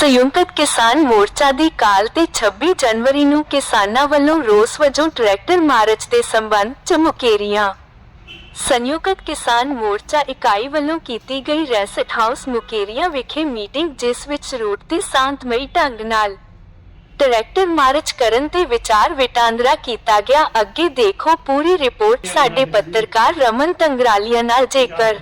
ਸੰਯੁਕਤ ਕਿਸਾਨ ਮੋਰਚਾ ਦੀ ਕਾਲ ਤੇ 26 ਜਨਵਰੀ ਨੂੰ ਕਿਸਾਨਾਂ ਵੱਲੋਂ ਰੋਸ ਵਜੋਂ ਟਰੈਕਟਰ ਮਾਰਚ ਦੇ ਸੰਬੰਧ ਚ ਮੁਕੇਰੀਆਂ। ਸੰਯੁਕਤ ਕਿਸਾਨ ਮੋਰਚਾ ਇਕਾਈ ਵੱਲੋਂ ਕੀਤੀ ਗਈ ਰੈਸਟ ਹਾਊਸ ਮੁਕੇਰੀਆਂ ਵਿਖੇ ਮੀਟਿੰਗ, ਜਿਸ ਵਿੱਚ ਰੂਟ ਤੇ ਸ਼ਾਂਤਮਈ ਢੰਗ ਨਾਲ ਟਰੈਕਟਰ ਮਾਰਚ ਕਰਨ ਤੇ ਵਿਚਾਰ ਵਟਾਂਦਰਾ ਕੀਤਾ ਗਿਆ। ਅੱਗੇ ਦੇਖੋ ਪੂਰੀ ਰਿਪੋਰਟ ਸਾਡੇ ਪੱਤਰਕਾਰ ਰਮਨ ਤੰਗਰਾਲੀਆ ਨਾਲ ਜੇਕਰ।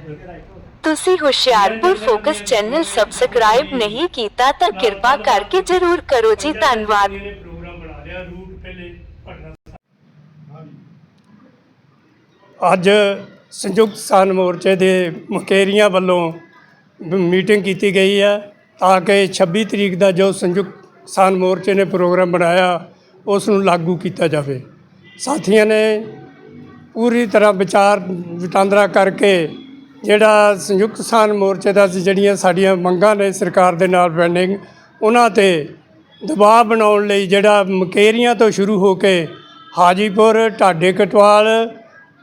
ਤੁਸੀਂ ਹੁਸ਼ਿਆਰਪੁਰ ਫੋਕਸ ਚੈਨਲ ਸਬਸਕ੍ਰਾਈਬ ਨਹੀਂ ਕੀਤਾ ਤਾਂ ਕਿਰਪਾ ਕਰਕੇ ਜਰੂਰ ਕਰੋ ਜੀ, ਧੰਨਵਾਦ। ਪ੍ਰੋਗਰਾਮ ਬਣਾ ਲਿਆ ਰੂਟ ਪਹਿਲੇ ਭਟਨਾ ਅੱਜ ਸੰਯੁਕਤ ਕਿਸਾਨ ਮੋਰਚੇ ਦੇ ਮੁਕੇਰੀਆਂ ਵੱਲੋਂ ਮੀਟਿੰਗ ਕੀਤੀ ਗਈ ਹੈ ਤਾਂ ਕਿ 26 ਤਰੀਕ ਦਾ ਜੋ ਸੰਯੁਕਤ ਕਿਸਾਨ ਮੋਰਚੇ ਨੇ ਪ੍ਰੋਗਰਾਮ ਬਣਾਇਆ, ਉਸ ਨੂੰ ਲਾਗੂ ਕੀਤਾ ਜਾਵੇ। ਸਾਥੀਆਂ ਨੇ ਪੂਰੀ ਤਰ੍ਹਾਂ ਵਿਚਾਰ ਵਟਾਂਦਰਾ ਕਰਕੇ ਜਿਹੜਾ ਸੰਯੁਕਤ ਕਿਸਾਨ ਮੋਰਚੇ ਦਾ ਜਿਹੜੀਆਂ ਸਾਡੀਆਂ ਮੰਗਾਂ ਨੇ ਸਰਕਾਰ ਦੇ ਨਾਲ ਪੈਂਡਿੰਗ, ਉਹਨਾਂ ਤੇ ਦਬਾਅ ਬਣਾਉਣ ਲਈ ਜਿਹੜਾ ਮਕੇਰੀਆਂ ਤੋਂ ਸ਼ੁਰੂ ਹੋ ਕੇ ਹਾਜੀਪੁਰ, ਢਾਡੇ ਕਟਵਾਲ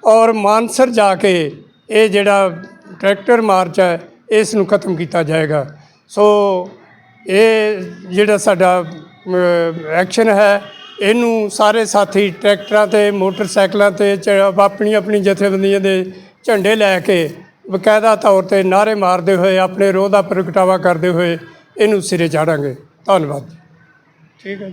ਔਰ ਮਾਨਸਰ ਜਾ ਕੇ ਇਹ ਜਿਹੜਾ ਟਰੈਕਟਰ ਮਾਰਚ ਹੈ, ਇਸ ਨੂੰ ਖਤਮ ਕੀਤਾ ਜਾਏਗਾ। ਸੋ ਇਹ ਜਿਹੜਾ ਸਾਡਾ ਐਕਸ਼ਨ ਹੈ, ਇਹਨੂੰ ਸਾਰੇ ਸਾਥੀ ਟਰੈਕਟਰਾਂ ਤੇ, ਮੋਟਰਸਾਈਕਲਾਂ ਤੇ, ਚ- ਆਪਣੀ ਆਪਣੀ ਜਥੇਬੰਦੀਆਂ ਦੇ ਝੰਡੇ ਲੈ ਕੇ ਬਕਾਇਦਾ ਤੌਰ ਤੇ ਨਾਅਰੇ ਮਾਰਦੇ ਹੋਏ, ਆਪਣੇ ਰੋਹ ਦਾ ਪ੍ਰਗਟਾਵਾ ਕਰਦੇ ਹੋਏ ਇਹਨੂੰ ਸਿਰੇ ਚਾੜਾਂਗੇ। ਧੰਨਵਾਦ। ਠੀਕ ਹੈ